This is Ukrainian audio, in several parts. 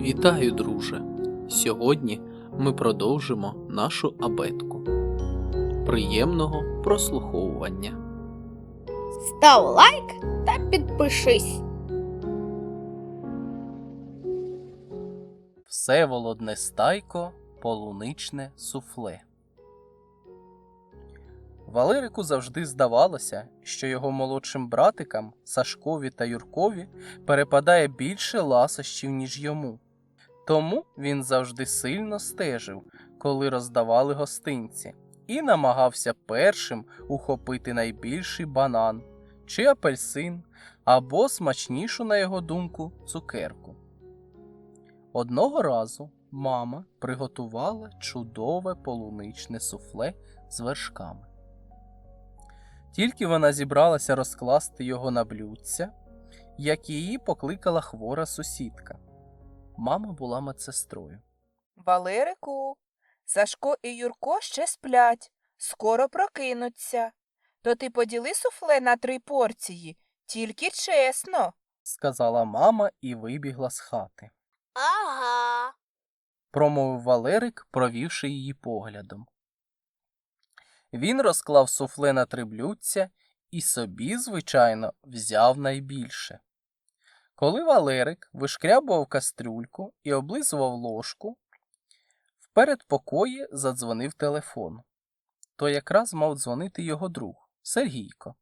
Вітаю, друже! Сьогодні ми продовжимо нашу абетку. Приємного прослуховування. Став лайк та підпишись. Всеволодне стайко, полуничне суфле. Валерику завжди здавалося, що його молодшим братикам Сашкові та Юркові перепадає більше ласощів, ніж йому. Тому він завжди сильно стежив, коли роздавали гостинці, і намагався першим ухопити найбільший банан чи апельсин, або смачнішу, на його думку, цукерку. Одного разу мама приготувала чудове полуничне суфле з вершками. Тільки вона зібралася розкласти його на блюдця, як її покликала хвора сусідка. Мама була медсестрою. Валерику, Сашко і Юрко ще сплять, скоро прокинуться. То ти поділи суфле на три порції, тільки чесно. сказала мама і вибігла з хати. Ага. промовив Валерик, провівши її поглядом. Він розклав суфле на три блюдця і собі, звичайно, взяв найбільше. Коли Валерик вишкрябував кастрюльку і облизував ложку, в передпокої задзвонив телефон. То якраз мав дзвонити його друг Сергійко.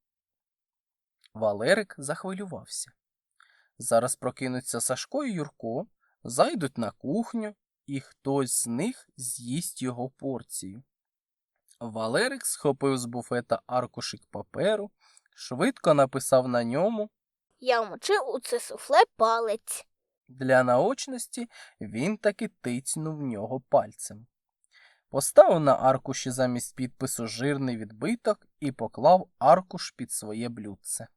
Валерик захвилювався. Зараз прокинуться Сашко і Юрко, зайдуть на кухню, і хтось з них з'їсть його порцію. Валерик схопив з буфета аркушик паперу, швидко написав на ньому. Я вмочив у це суфле палець. Для наочності він таки тицьнув в нього пальцем. Поставив на аркуші замість підпису жирний відбиток і поклав аркуш під своє блюдце.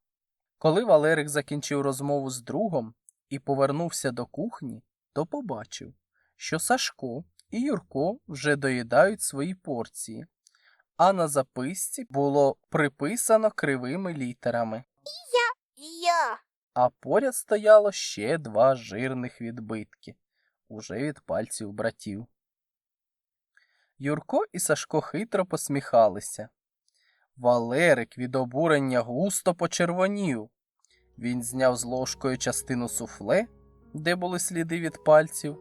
Коли Валерик закінчив розмову з другом і повернувся до кухні, то побачив, що Сашко і Юрко вже доїдають свої порції, а на записці було приписано кривими літерами. А поряд стояло ще два жирних відбитки, уже від пальців братів. Юрко і Сашко хитро посміхалися. Валерик від обурення густо почервонів. Він зняв з ложкою частину суфле, де були сліди від пальців,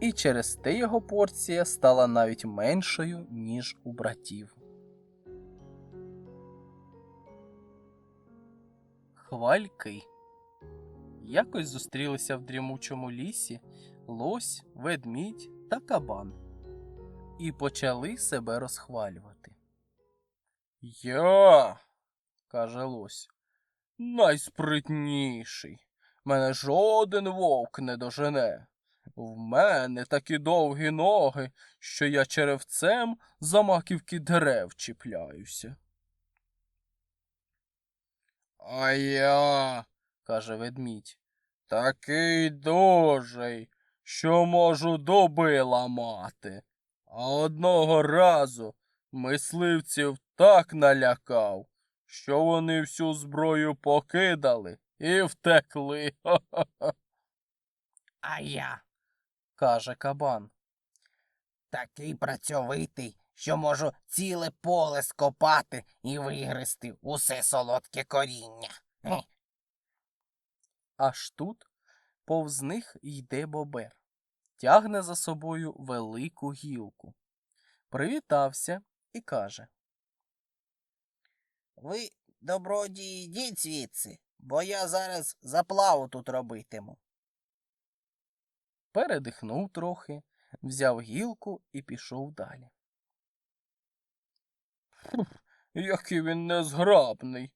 і через те його порція стала навіть меншою, ніж у братів. Хвальки. Якось зустрілися в дрімучому лісі лось, ведмідь та кабан і почали себе розхвалювати. Я, каже лось, найспритніший. Мене жоден вовк не дожене. В мене такі довгі ноги, що я черевцем за маківки дерев чіпляюся. А я, каже ведмідь, такий дужий, що можу дуби ламати. А одного разу мисливців так налякав, що вони всю зброю покидали і втекли. А я, каже кабан. Такий працьовитий, що можу ціле поле скопати і вигризти усе солодке коріння. Аж тут повз них йде бобер, тягне за собою велику гілку. Привітався і каже. Ви, добродії, йдіть звідси, бо я зараз заплаву тут робитиму. передихнув трохи, взяв гілку і пішов далі. Фух, який він незграбний,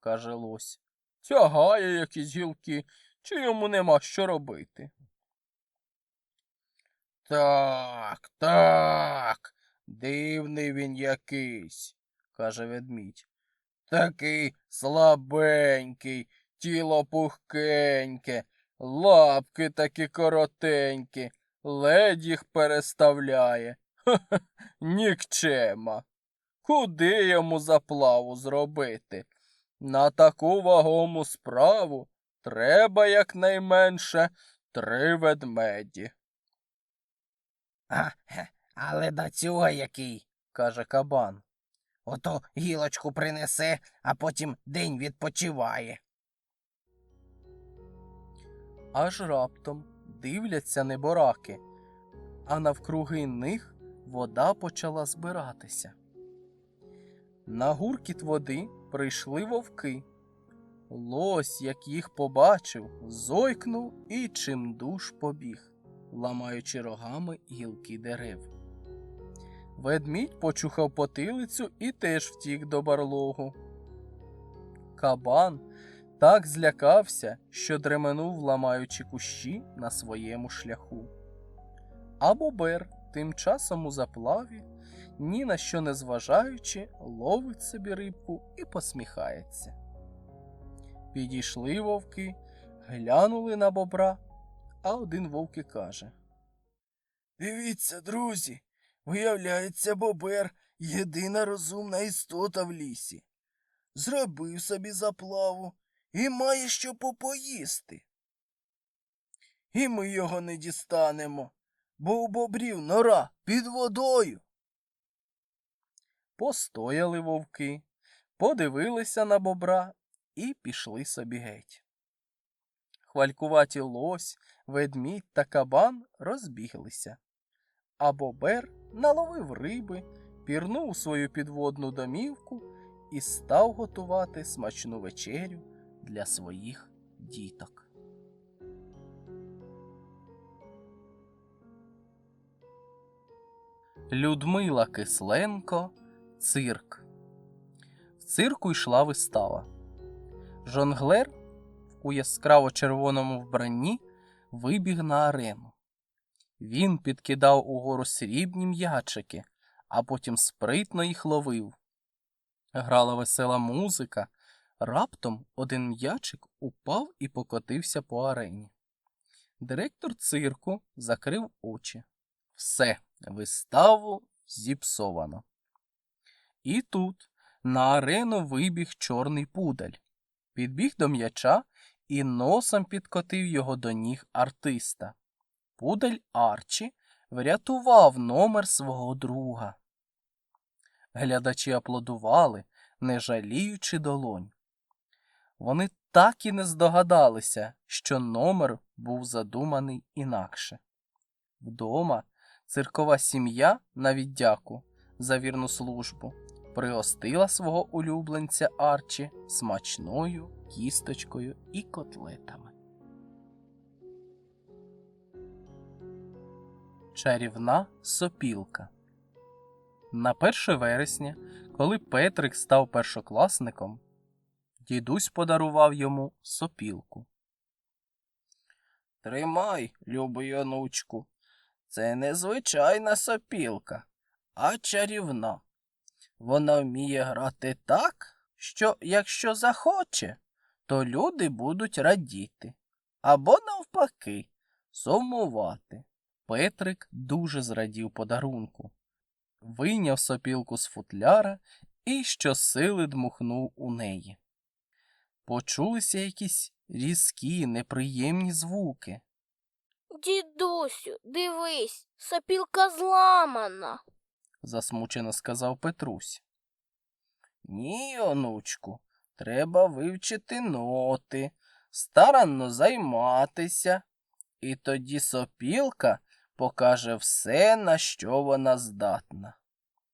каже лось. Тягає якісь гілки, чи йому нема що робити. Так, так, дивний він якийсь, каже ведмідь. Такий слабенький, тіло пухкеньке, лапки такі коротенькі, ледь їх переставляє. Ха-ха, нікчема. Куди йому заплаву зробити? На таку вагому справу треба якнайменше три ведмеді, А, але до цього який? каже кабан. Ото гілочку принесе, а потім день відпочиває. Аж раптом дивляться небораки, а навкруги них вода почала збиратися. На гуркіт води прийшли вовки. Лось, як їх побачив, зойкнув і чимдуж побіг, ламаючи рогами гілки дерев. Ведмідь почухав потилицю і теж втік до барлогу. Кабан так злякався, що дременув, ламаючи кущі на своєму шляху. А бобер тим часом у заплаві, ні на що не зважаючи, ловить собі рибку і посміхається. Підійшли вовки, глянули на бобра, а один вовк і каже Дивіться, друзі, виявляється, бобер єдина розумна істота в лісі. Зробив собі заплаву і має що попоїсти. І ми його не дістанемо, бо у бобрів нора під водою. Постояли вовки, подивилися на бобра і пішли собі геть. Хвалькуваті лось, ведмідь та кабан розбіглися, а бобер наловив риби, пірнув свою підводну домівку і став готувати смачну вечерю для своїх діток. Людмила Кисленко Цирк. В цирку йшла вистава. Жонглер у яскраво червоному вбранні вибіг на арену. Він підкидав угору срібні м'ячики, а потім спритно їх ловив. Грала весела музика. Раптом один м'ячик упав і покотився по арені. Директор цирку закрив очі. Все, виставу зіпсовано. І тут на арену вибіг чорний пудель. Підбіг до м'яча і носом підкотив його до ніг артиста. Пудель Арчі врятував номер свого друга. Глядачі аплодували, не жаліючи долонь. Вони так і не здогадалися, що номер був задуманий інакше. Вдома циркова сім'я на віддяку за вірну службу пригостила свого улюбленця Арчі смачною кісточкою і котлетами. Чарівна сопілка На 1 вересня, коли Петрик став першокласником, дідусь подарував йому сопілку. Тримай, любий онучку, це не звичайна сопілка, а чарівна. Вона вміє грати так, що якщо захоче, то люди будуть радіти, або навпаки, сумувати. Петрик дуже зрадів подарунку, вийняв сопілку з футляра і щосили дмухнув у неї. Почулися якісь різкі, неприємні звуки. Дідусю, дивись, сопілка зламана. Засмучено сказав Петрусь. Ні, онучку, треба вивчити ноти, старанно займатися, і тоді сопілка покаже все, на що вона здатна.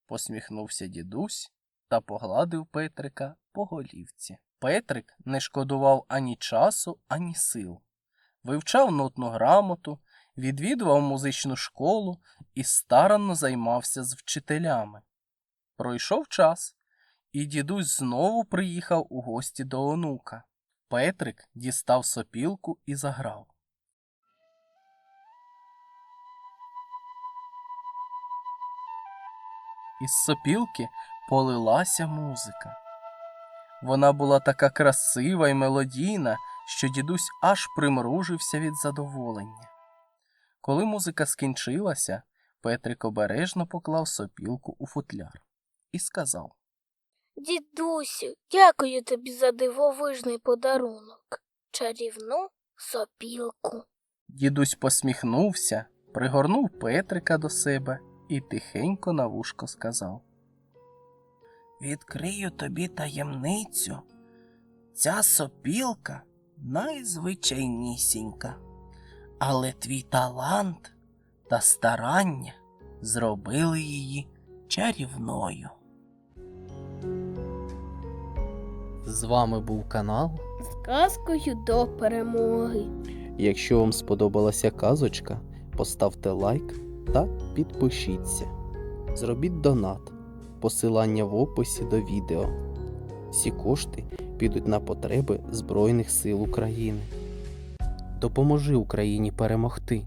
Посміхнувся дідусь та погладив Петрика по голівці. Петрик не шкодував ані часу, ані сил. Вивчав нотну грамоту, відвідував музичну школу і старанно займався з вчителями. Пройшов час, і дідусь знову приїхав у гості до онука. Петрик дістав сопілку і заграв. Із сопілки полилася музика. Вона була така красива і мелодійна, що дідусь аж примружився від задоволення. Коли музика скінчилася, Петрик обережно поклав сопілку у футляр і сказав Дідусю, дякую тобі за дивовижний подарунок. Чарівну сопілку. Дідусь посміхнувся, пригорнув Петрика до себе і тихенько на вушко сказав. Відкрию тобі таємницю. Ця сопілка найзвичайнісінька. Але твій талант та старання зробили її чарівною. З вами був канал. З казкою до перемоги. Якщо вам сподобалася казочка, поставте лайк та підпишіться. Зробіть донат. Посилання в описі до відео. Всі кошти підуть на потреби Збройних сил України. Допоможи Україні перемогти.